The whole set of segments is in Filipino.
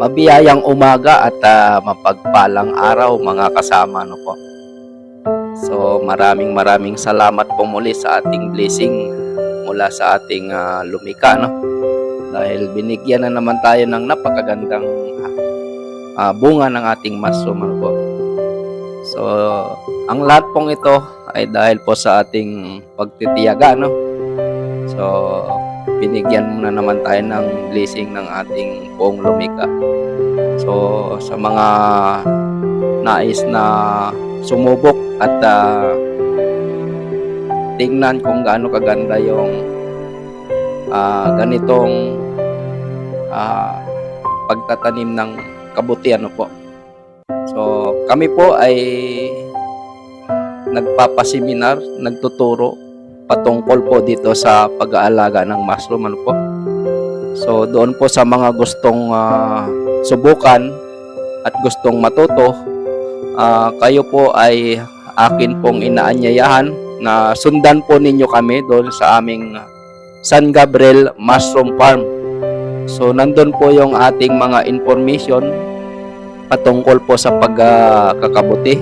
Mabiyayang umaga at ah, mapagpalang araw mga kasama no po. So maraming maraming salamat po muli sa ating blessing mula sa ating ah, lumika no. Dahil binigyan na naman tayo ng napakagandang ah, bunga ng ating mushroom ano po. So ang lahat pong ito ay dahil po sa ating pagtitiyaga no. So binigyan mo na naman tayo ng blessing ng ating buong lumika. So sa mga nais na sumubok at ah, tingnan kung gaano kaganda yung ah, ganitong ah, pagtatanim ng kabuti ano po. So kami po ay nagpapaseminar, nagtuturo patungkol po dito sa pag-aalaga ng mushroom ano po. So doon po sa mga gustong ah, subukan at gustong matuto, ah, kayo po ay akin pong inaanyayahan na sundan po ninyo kami doon sa aming San Gabriel Mushroom Farm. So nandun po yung ating mga information patungkol po sa pagkakabuti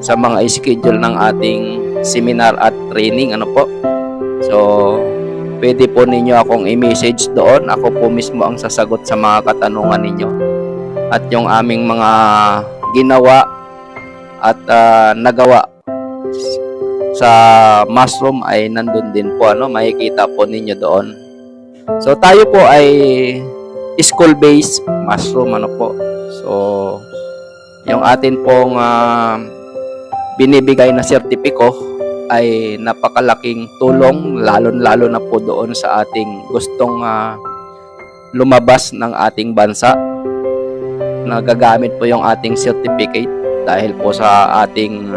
sa mga schedule ng ating seminar at training ano po. So pwede po ninyo akong i-message doon. Ako po mismo ang sasagot sa mga katanungan ninyo. At yung aming mga ginawa at ah, nagawa sa mushroom ay nandun din po ano makikita po ninyo doon so tayo po ay school based mushroom ano po so yung atin pong ah, binibigay na sertipiko ay napakalaking tulong lalo lalo na po doon sa ating gustong ah, lumabas ng ating bansa nagagamit po yung ating certificate dahil po sa ating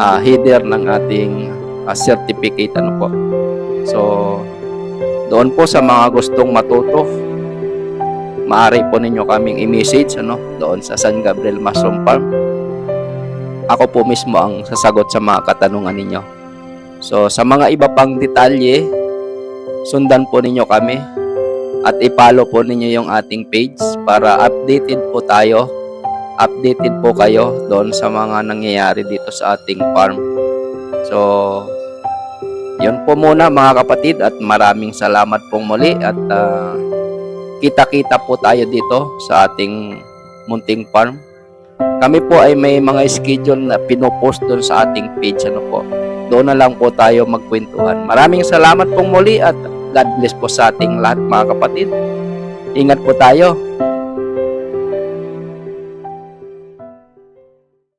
ah, header ng ating ah, certificate ano po. So doon po sa mga gustong matuto maaari po ninyo kaming i-message ano doon sa San Gabriel Mushroom Farm. Ako po mismo ang sasagot sa mga katanungan ninyo. So sa mga iba pang detalye sundan po ninyo kami at i-follow po ninyo yung ating page para updated po tayo updated po kayo doon sa mga nangyayari dito sa ating farm. So, yun po muna mga kapatid at maraming salamat pong muli at ah, kita-kita po tayo dito sa ating munting farm. Kami po ay may mga schedule na pinopost doon sa ating page ano po. Doon na lang po tayo magkwentuhan. Maraming salamat pong muli at God bless po sa ating lahat mga kapatid. Ingat po tayo.